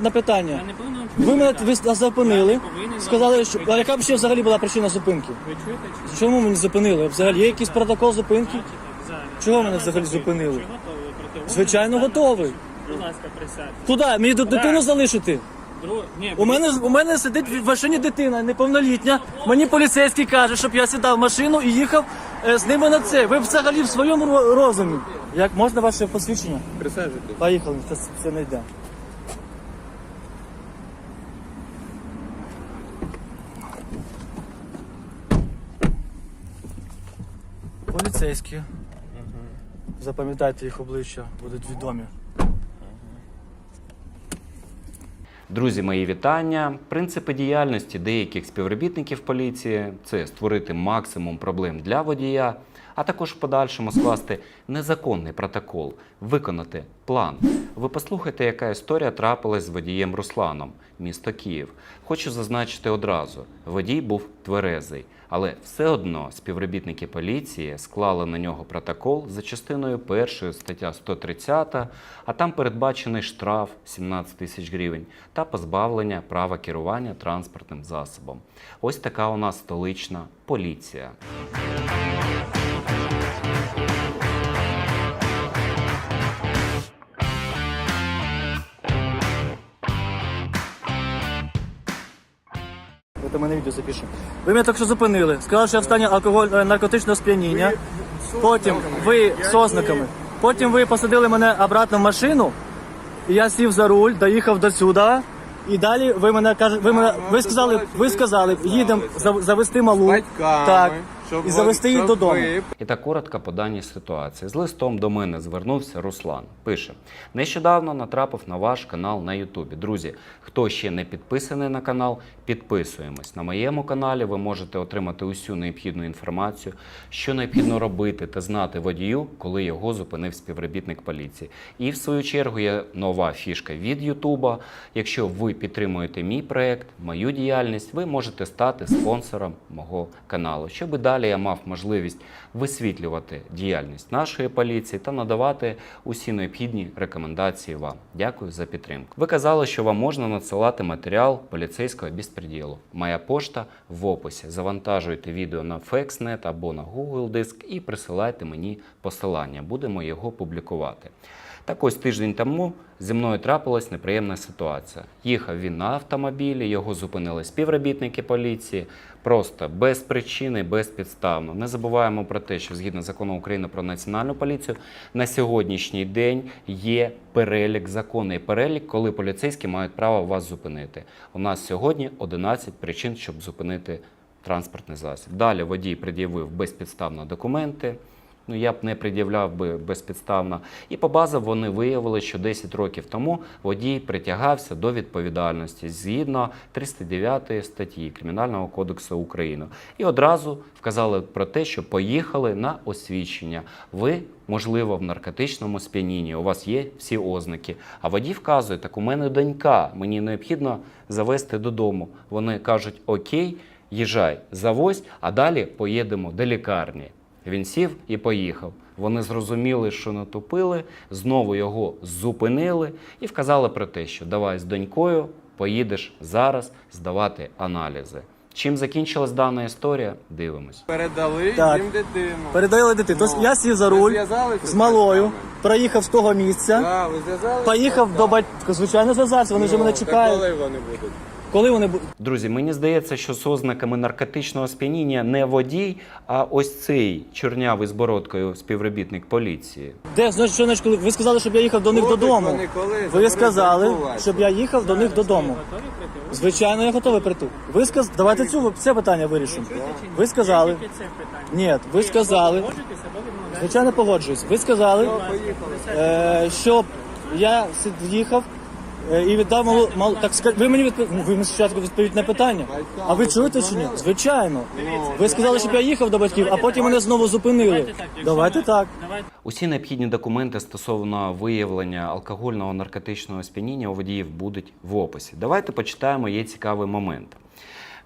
на- питання. Я не повинен вам Ви мене відповідати. ви зупинили, Я не повинен вам сказали, що а відповідати. яка б ще взагалі була причина зупинки? Ви чуєте чи ні? Чому мене зупинили? Взагалі є якийсь протокол зупинки? Чого мене взагалі зупинили? Чи проти? Звичайно, готовий. Будь ласка, присядьте. Куди? Мені тут дитину залишити? Друг... Ні, У мене у мене сидить в машині дитина, неповнолітня. Мені поліцейський каже, щоб я сідав в машину і їхав е, з ними на це. Ви взагалі в своєму ро- розумі. Як можна ваше посвідчення? Присаджуйтесь. Поїхали, це, це не йде. Поліцейські. Запам'ятайте їх обличчя, будуть відомі. Друзі, мої вітання. Принципи діяльності деяких співробітників поліції це створити максимум проблем для водія, а також в подальшому скласти незаконний протокол, виконати план. Ви послухайте, яка історія трапилась з водієм Русланом, місто Київ. Хочу зазначити одразу: водій був тверезий, але все одно співробітники поліції склали на нього протокол за частиною першої стаття 130, а там передбачений штраф 17 тисяч гривень та позбавлення права керування транспортним засобом. Ось така у нас столична поліція. Це на відео запишемо. Ви мене так що зупинили. Сказали, що я в стані алкоголь е, наркотичного сп'яніння. Потім ви з ознаками. Потім ви посадили мене обратно в машину, і я сів за руль, доїхав до сюди. І далі ви мене кажете, ви мене ви сказали, ви сказали, їдемо зав- завести малу. батьками, Так. Щоб І завести її додому. І так коротко по даній ситуації. З листом до мене звернувся Руслан. Пише: нещодавно натрапив на ваш канал на Ютубі. Друзі, хто ще не підписаний на канал, підписуємось. На моєму каналі ви можете отримати усю необхідну інформацію, що необхідно робити та знати водію, коли його зупинив співробітник поліції. І в свою чергу є нова фішка від Ютуба. Якщо ви підтримуєте мій проект, мою діяльність, ви можете стати спонсором мого каналу, щоб далі я мав можливість висвітлювати діяльність нашої поліції та надавати усі необхідні рекомендації вам. Дякую за підтримку. Ви казали, що вам можна надсилати матеріал поліцейського безпреділу. Моя пошта в описі. Завантажуйте відео на FXNet або на Google Диск і присилайте мені посилання. Будемо його публікувати. Так ось тиждень тому зі мною трапилась неприємна ситуація. Їхав він на автомобілі, його зупинили співробітники поліції, просто без причини, безпідставно. Не забуваємо про те, що згідно закону України про національну поліцію на сьогоднішній день є перелік законний перелік, коли поліцейські мають право вас зупинити. У нас сьогодні 11 причин, щоб зупинити транспортний засіб. Далі водій пред'явив безпідставно документи. Ну, я б не пред'являв би безпідставно. І по базам вони виявили, що 10 років тому водій притягався до відповідальності згідно 309 статті Кримінального кодексу України. І одразу вказали про те, що поїхали на освідчення. Ви, можливо, в наркотичному сп'янінні. У вас є всі ознаки. А водій вказує, так у мене донька, мені необхідно завести додому. Вони кажуть, окей, їжджай, завозь, а далі поїдемо до лікарні. Він сів і поїхав. Вони зрозуміли, що натупили, знову його зупинили і вказали про те, що давай з донькою поїдеш зараз здавати аналізи. Чим закінчилась дана історія? Дивимось. передали Так. їм дитину. Передали дитину. Тобто Ну, я сів за руль зв'язалися з малою, проїхав з того місця, Да, ви зв'язалися? поїхав до батька. Звичайно, зв'язався, вони вже мене Ну, так чекають. Коли вони будуть? Коли вони? Друзі, мені здається, що з ознаками наркотичного сп'яніння не водій, а ось цей чорнявий з бородкою співробітник поліції. Де значить, що значить, коли ви сказали, щоб я їхав до них додому. Ви сказали, щоб я їхав до них додому. Звичайно, я готовий прийти. Ви сказ... Давайте цю це питання вирішимо. Ви сказали. Це питання. Ні, ви сказали. Звичайно, погоджуюсь. Ви сказали, е, щоб я їхав е, і віддав малу, мал. так ска- ви мені відпов... ну, ви мені спочатку відповідь на питання. А ви чуєте чи ні? Звичайно. Ви сказали, щоб я їхав до батьків, а потім мене знову зупинили. Давайте так. Усі необхідні документи стосовно виявлення алкогольного наркотичного сп'яніння у водіїв будуть в описі. Давайте почитаємо, є цікавий момент.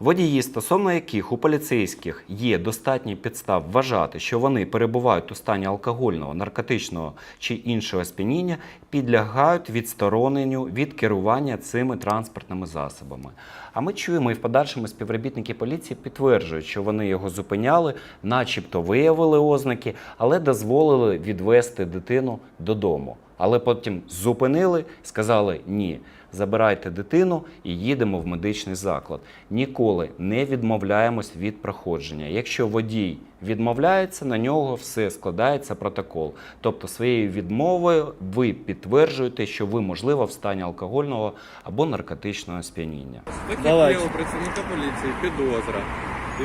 Водії, стосовно яких у поліцейських є достатньо підстав вважати, що вони перебувають у стані алкогольного, наркотичного чи іншого сп'яніння, підлягають відстороненню від керування цими транспортними засобами. А ми чуємо і в подальшому співробітники поліції підтверджують, що вони його зупиняли, начебто виявили ознаки, але дозволили відвести дитину додому. Але потім зупинили, сказали ні. Забирайте дитину і їдемо в медичний заклад. Ніколи не відмовляємось від проходження. Якщо водій відмовляється, на нього все складається протокол. Тобто своєю відмовою ви підтверджуєте, що ви можливо в стані алкогольного або наркотичного сп'яніння. У працівника поліції підозра.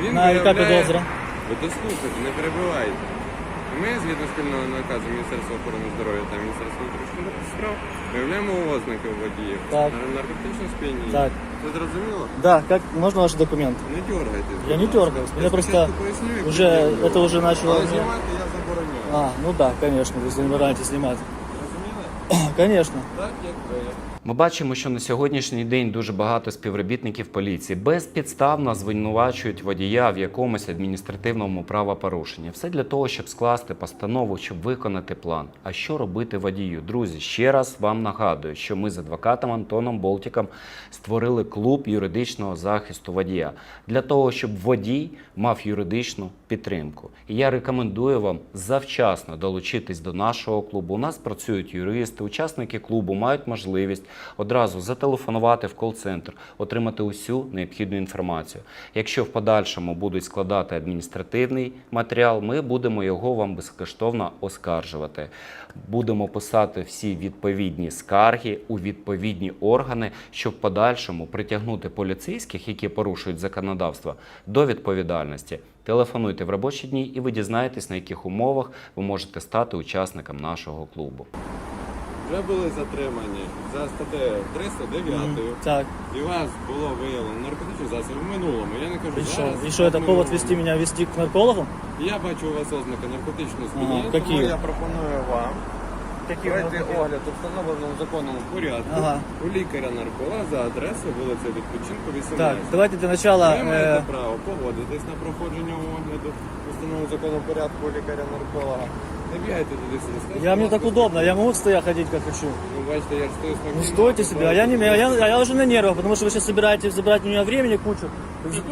Він На яка підозра? Ви дослухайте, не перебивайте. Ми, згідно спільного наказу Міністерства охорони здоров'я та Міністерства внутрішніх справ, виявляємо ознаки у водіїв. Так. На наркотичне сп'яніння. Так. Це зрозуміло? Да, как можно ваши документы? Не дергайтесь. Я не будь ласка. дергаюсь. Я Мне просто спочатку поясню, як уже потрібно. это уже начало. Але мне- знімати я забороняю. А, ну да, конечно, вы забираете снимать. Розуміли? Конечно. Так, як ви. Ми бачимо, що на сьогоднішній день дуже багато співробітників поліції безпідставно звинувачують водія в якомусь адміністративному правопорушенні. Все для того, щоб скласти постанову, щоб виконати план. А що робити водію? Друзі, ще раз вам нагадую, що ми з адвокатом Антоном Болтіком створили клуб юридичного захисту водія для того, щоб водій мав юридичну підтримку. І я рекомендую вам завчасно долучитись до нашого клубу. У нас працюють юристи, учасники клубу мають можливість одразу зателефонувати в кол-центр, отримати усю необхідну інформацію. Якщо в подальшому будуть складати адміністративний матеріал, ми будемо його вам безкоштовно оскаржувати. Будемо писати всі відповідні скарги у відповідні органи, щоб в подальшому притягнути поліцейських, які порушують законодавство, до відповідальності. Телефонуйте в робочі дні, і ви дізнаєтесь, на яких умовах ви можете стати учасником нашого клубу. Вже були затримані за статтею 309. Так, І у вас було виявлено наркотичні засоби в минулому. Я не кажу и что? зараз. И что, а это в повод минулому. вести меня вести к наркологу? Я бачу у вас ознаки наркотичного сп'яніння, Ага, тому які? я пропоную вам пройти огляд у встановленому законному порядку Ага. у лікаря-нарколога за адресою вулиця Відпочинку 18. Так, давайте для начала... Ви маєте э, право погодитись на проходження огляду у встановленому законному порядку у лікаря-нарколога. Не бігайте туди сюди. я, мне так удобно, я могу стоя ходить как хочу. Ну, бачите, я ж стою спокійно. Не стойте себе, а я, не, а я, а я уже на нервах, потому что вы сейчас собираетесь забирать у меня времени кучу,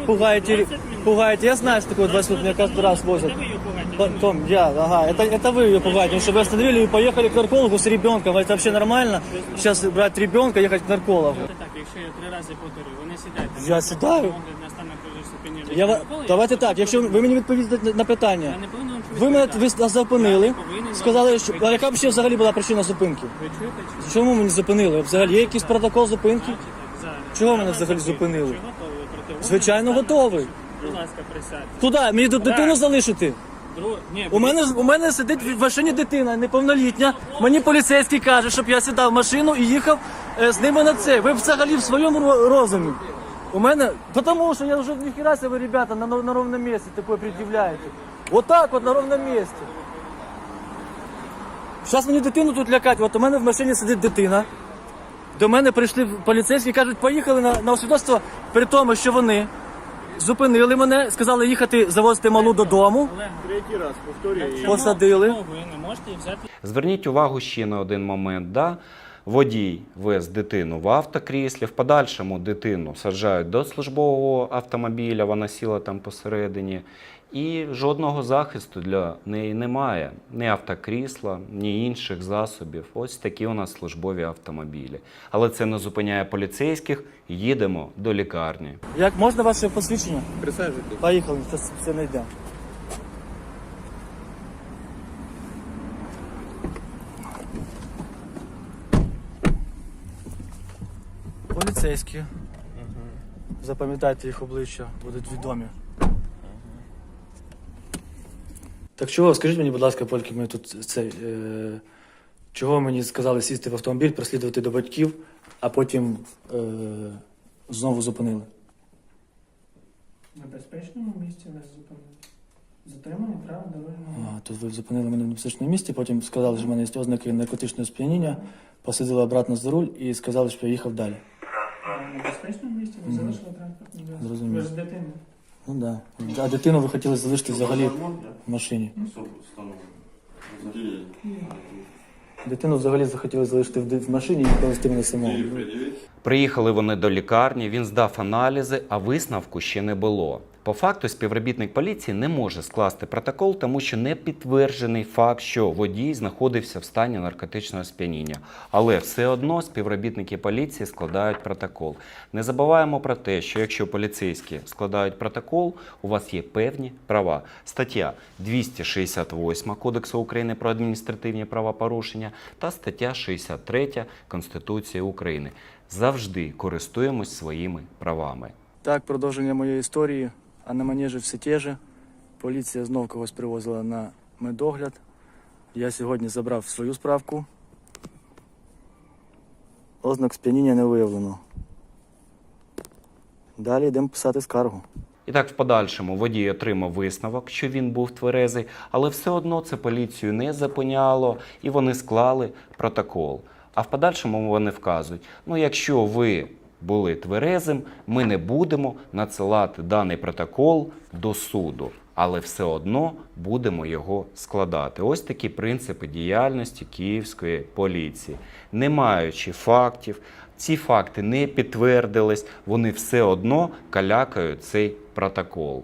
пугаете, пугаете. Я знаю, что такое 20 минут, меня каждый раз возят. Це ви її пугаєте. Потом, я, ага, это, это вы ее пугаете, потому что вы остановили и поехали к наркологу с ребенком. Это вообще нормально? Сейчас брать ребенка, ехать к наркологу. Давайте так, якщо я три рази повторю, ви не сідайте. Я сідаю. Я, ва- військового, давайте я так, якщо ви мені відповісте на, на питання. Не повинен вам Ви мене ви зупинили, Я повинен сказали, що а відповідати. яка б ще взагалі була причина зупинки? Ви чуєте чи? Чому мене зупинили? Взагалі є якийсь протокол зупинки? Зараз. Чого мене взагалі зупинили? Ви проти Звичайно, готовий. Будь ласка, присядьте. Туди, мені тут дитину залишити. Друг... Ні, У мене у мене сидить в машині дитина неповнолітня. Мені поліцейський каже, щоб я сідав в машину і їхав е, з ними на це. Ви взагалі в своєму ро- розумі. У мене, тому що я вже ніхіра себе, ви, ребята, на, на ровному місці таке пред'являєте. Отак от на ровному місці. Зараз мені дитину тут лякать. От у мене в машині сидить дитина. До мене прийшли поліцейські, кажуть, поїхали на, на освідоцтво, при тому, що вони зупинили мене, сказали їхати завозити малу додому. Третій раз повторюю. Посадили. Зверніть увагу ще на один момент. Да? Водій вез дитину в автокріслі, в подальшому дитину саджають до службового автомобіля, вона сіла там посередині. І жодного захисту для неї немає. Ні автокрісла, ні інших засобів. Ось такі у нас службові автомобілі. Але це не зупиняє поліцейських. Їдемо до лікарні. Як можна ваше посвідчення? Присаджуйтесь. Поїхали, це все знайдемо. Поліцейські. Запам'ятайте їх обличчя, будуть відомі. Так чого, скажіть мені, будь ласка, поки ми тут цей. Е, чого мені сказали сісти в автомобіль, прослідувати до батьків, а потім е, знову зупинили? На безпечному місці вас зупинили. Затримані право дорожнього. А, Тут ви зупинили мене в небезпечному місці, потім сказали, що в мене є ознаки наркотичного сп'яніння, посадили обратно за руль і сказали, що я їхав далі. А безпечному місці ви залишили. Зрозумів. Ви ж дитина. Ну так. Да. А дитину ви хотіли залишити взагалі в машині. Дитину взагалі захотіли залишити в в машині і повезти мене самого. Приїхали вони до лікарні, він здав аналізи, а висновку ще не було. По факту, співробітник поліції не може скласти протокол, тому що не підтверджений факт, що водій знаходився в стані наркотичного сп'яніння. Але все одно співробітники поліції складають протокол. Не забуваємо про те, що якщо поліцейські складають протокол, у вас є певні права. Стаття 268 Кодексу України про адміністративні правопорушення та стаття 63 Конституції України. Завжди користуємось своїми правами. Так, продовження моєї історії. А на манежі все те же. Поліція знов когось привозила на медогляд. Я сьогодні забрав свою справку. Ознак сп'яніння не виявлено. Далі йдемо писати скаргу. І так, в подальшому водій отримав висновок, що він був тверезий, але все одно це поліцію не зупиняло, і вони склали протокол. А в подальшому вони вказують: ну, якщо ви були тверезим, ми не будемо надсилати даний протокол до суду. Але все одно будемо його складати. Ось такі принципи діяльності київської поліції. Не маючи фактів, ці факти не підтвердились, вони все одно калякають цей протокол.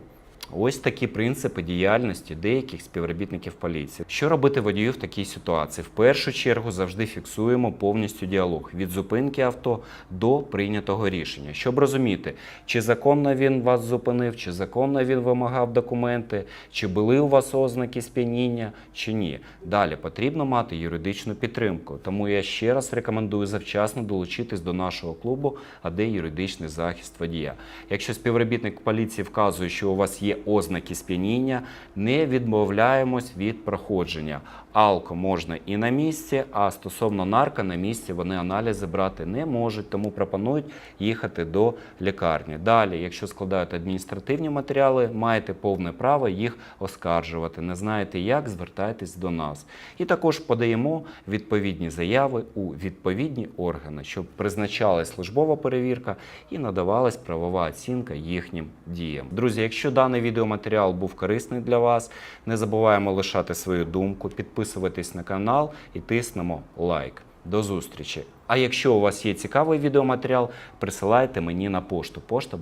Ось такі принципи діяльності деяких співробітників поліції. Що робити водію в такій ситуації? В першу чергу завжди фіксуємо повністю діалог від зупинки авто до прийнятого рішення, щоб розуміти, чи законно він вас зупинив, чи законно він вимагав документи, чи були у вас ознаки сп'яніння, чи ні. Далі потрібно мати юридичну підтримку. Тому я ще раз рекомендую завчасно долучитись до нашого клубу, а де юридичний захист водія. Якщо співробітник поліції вказує, що у вас є ознаки сп'яніння, не відмовляємось від проходження. Алко можна і на місці, а стосовно нарко на місці вони аналізи брати не можуть, тому пропонують їхати до лікарні. Далі, якщо складають адміністративні матеріали, маєте повне право їх оскаржувати. Не знаєте як, звертайтесь до нас. І також подаємо відповідні заяви у відповідні органи, щоб призначалась службова перевірка і надавалась правова оцінка їхнім діям. Друзі, якщо даний відеоматеріал був корисний для вас, не забуваємо лишати свою думку, підписуватись на канал і тиснемо лайк. До зустрічі! А якщо у вас є цікавий відеоматеріал, присилайте мені на пошту. Пошта